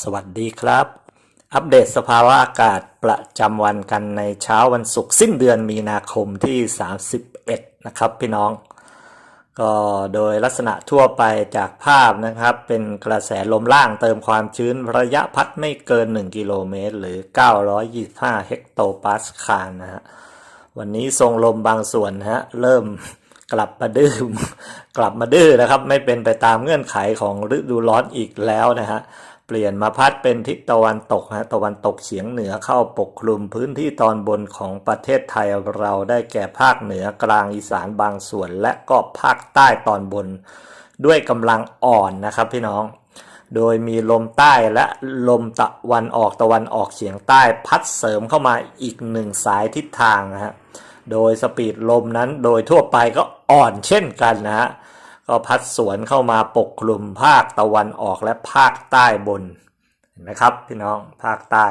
สวัสดีครับ อัปเดตสภาวะอากาศประจำวันกันในเช้าวันศุกร์สิ้นเดือนมีนาคมที่ 31 นะครับพี่น้อง ก็โดยลักษณะทั่วไปจากภาพนะครับ เป็นกระแสลมล่างเติมความชื้นระยะพัดไม่เกิน 1 กิโลเมตร หรือ 925 เฮกโตปาสคาลนะฮะวันนี้ทรงลมบางส่วนนะฮะเริ่มกลับมาดื้อกลับมาดื้อนะครับ ไม่เป็นไปตามเงื่อนไขของฤดูร้อนอีกแล้วนะฮะ เปลี่ยนมาพัดเป็นทิศตะวันตกฮะตะวันตกเฉียงเหนือเข้าปกคลุมพื้นที่ตอนบนของประเทศไทยเราได้แก่ภาคเหนือกลางอีสานบางส่วน และก็ภาคใต้ตอนบน ด้วยกำลังอ่อนนะครับพี่น้อง โดยมีลมใต้และลมตะวันออกตะวันออกเฉียงใต้พัดเสริมเข้ามาอีกหนึ่งสายทิศทางนะฮะโดยสปีดลมนั้นโดยทั่วไปก็อ่อนเช่นกันนะฮะ ก็พัดสวนเข้ามาปกคลุมภาคตะวันออกและภาคใต้บนเห็นไหมครับพี่น้องภาคใต้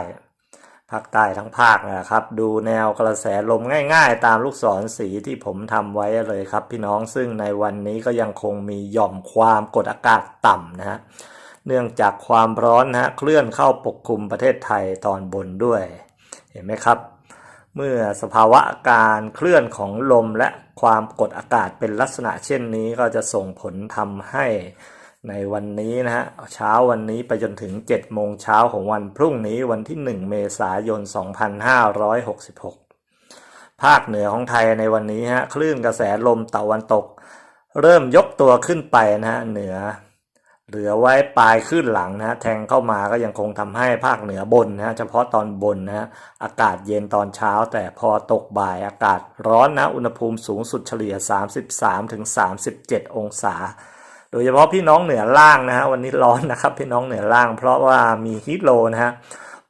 ภาคใต้ทั้งภาคนะครับ ดูแนวกระแสลมง่าย ๆ ตามลูกศรสีที่ผมทำไว้เลยครับพี่น้องซึ่งในวันนี้ก็ยังคงมีหย่อมความกดอากาศต่ำนะฮะเนื่องจากความร้อนนะฮะเคลื่อนเข้าปกคลุมประเทศไทยตอนบนด้วย เห็นไหมครับ เมื่อสภาวะการเคลื่อนของลมและความกดอากาศเป็นลักษณะเช่นนี้ก็จะส่งผลทำให้ในวันนี้นะฮะเช้าวันนี้ไปจนถึง 7 โมงเช้าของวันพรุ่งนี้วันที่ 1 เมษายน 2566 ภาคเหนือของไทยในวันนี้ฮะคลื่นกระแสลมตะวันตก เริ่มยกตัวขึ้นไปนะฮะเหนือ เหลือไว้ปลายขึ้นหลังนะฮะแทงเข้ามาก็ยังคงทำให้ภาคเหนือบนนะฮะเฉพาะตอนบนนะฮะอากาศเย็นตอนเช้า แต่พอตกบ่ายอากาศร้อนนะอุณหภูมิสูงสุดเฉลี่ย 33-37 องศา โดยเฉพาะพี่น้องเหนือล่างนะฮะวันนี้ร้อนนะครับพี่น้องเหนือล่าง เพราะว่ามีฮีทโลนะฮะ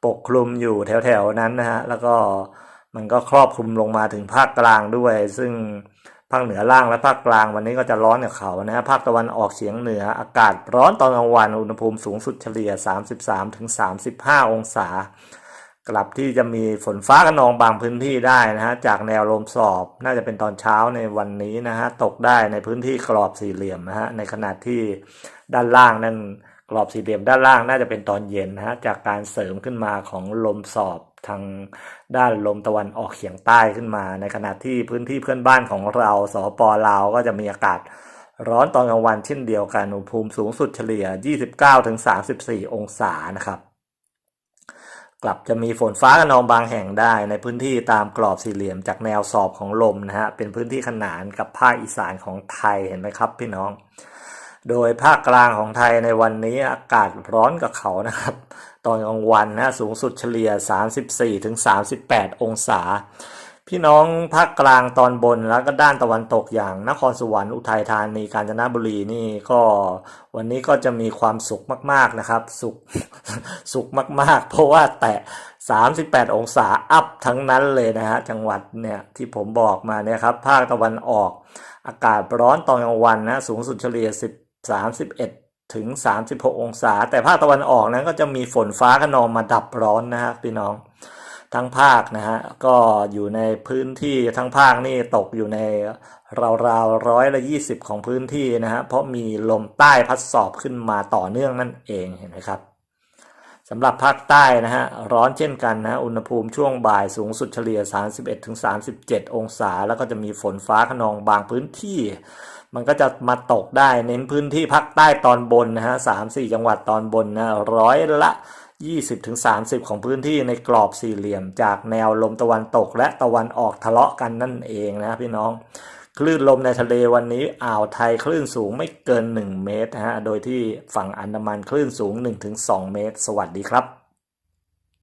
ปกคลุมอยู่แถวๆนั้นนะฮะแล้วก็มันก็ครอบคลุมลงมาถึงภาคกลางด้วย ซึ่ง ภาคเหนือล่างและภาคกลางวันนี้ก็จะร้อนกับเขานะฮะภาคตะวันออกเฉียงเหนืออากาศร้อนตอนกลางวันอุณหภูมิสูงสุดเฉลี่ย 33-35 องศา กลับที่จะมีฝนฟ้าขนองบางพื้นที่ได้นะฮะจากแนวลมสอบน่าจะเป็นตอนเช้าในวันนี้นะฮะตกได้ในพื้นที่กรอบสี่เหลี่ยมนะฮะในขณะที่ด้านล่างนั่นกรอบสี่เหลี่ยมด้านล่างน่าจะเป็นตอนเย็นนะฮะจากการเสริมขึ้นมาของลมสอบ ทางด้านลมตะวันออกเฉียงใต้ขึ้นมา ในขณะที่พื้นที่เพื่อนบ้านของเราสปลาวก็จะมีอากาศร้อนตอนกลางวันเช่นเดียวกันอุณหภูมิสูงสุดเฉลี่ย 29-34 องศานะครับ กลับจะมีฝนฟ้าขนองบางแห่งได้ในพื้นที่ตามกรอบสี่เหลี่ยมจากแนวสอบของลมนะฮะเป็นพื้นที่ขนานกับภาคอีสานของไทยเห็นไหมครับพี่น้อง โดยภาคกลางของไทยในวันนี้อากาศร้อนกับเขานะครับ ตอนกลางวันนะสูงสุดเฉลี่ย 34-38 องศา พี่น้องภาคกลางตอนบนแล้วก็ด้านตะวันตกอย่างนครสวรรค์อุทัยธานีกาญจนบุรีนี่ก็วันนี้ก็จะมีความสุขมากๆนะครับ สุขสุขมากๆ เพราะว่าแตะ 38 องศาอัพทั้งนั้นเลยนะฮะจังหวัดเนี่ยที่ผมบอกมาเนี่ยครับภาคตะวันออกอากาศร้อนตอนกลางวันนะสูงสุดเฉลี่ย10 31 ถึง 36 องศา แต่ภาคตะวันออกนั้นก็จะมีฝนฟ้าขนองมาดับร้อนนะครับพี่น้องทั้งภาคนะฮะก็อยู่ในพื้นที่ทั้งภาคนี่ตกอยู่ในราวๆร้อยละยี่สิบของพื้นที่นะฮะเพราะมีลมใต้พัดสอบขึ้นมาต่อเนื่องนั่นเองเห็นไหมครับ สำหรับภาคใต้นะฮะร้อนเช่นกันนะอุณหภูมิช่วงบ่ายสูงสุดเฉลี่ย 31-37 องศา แล้วก็จะมีฝนฟ้าขนองบางพื้นที่ มันก็จะมาตกได้เน้นพื้นที่ภาคใต้ตอนบนนะฮะสามสี่จังหวัดตอนบนนะร้อยละ 20-30 ของพื้นที่ในกรอบสี่เหลี่ยม จากแนวลมตะวันตกและตะวันออกทะเลาะกันนั่นเองนะพี่น้อง คลื่นลมในทะเลวันนี้อ่าวไทยคลื่นสูงไม่เกิน 1 เมตรนะฮะ โดยที่ฝั่งอันดามันคลื่นสูง 1-2 เมตร สวัสดีครับ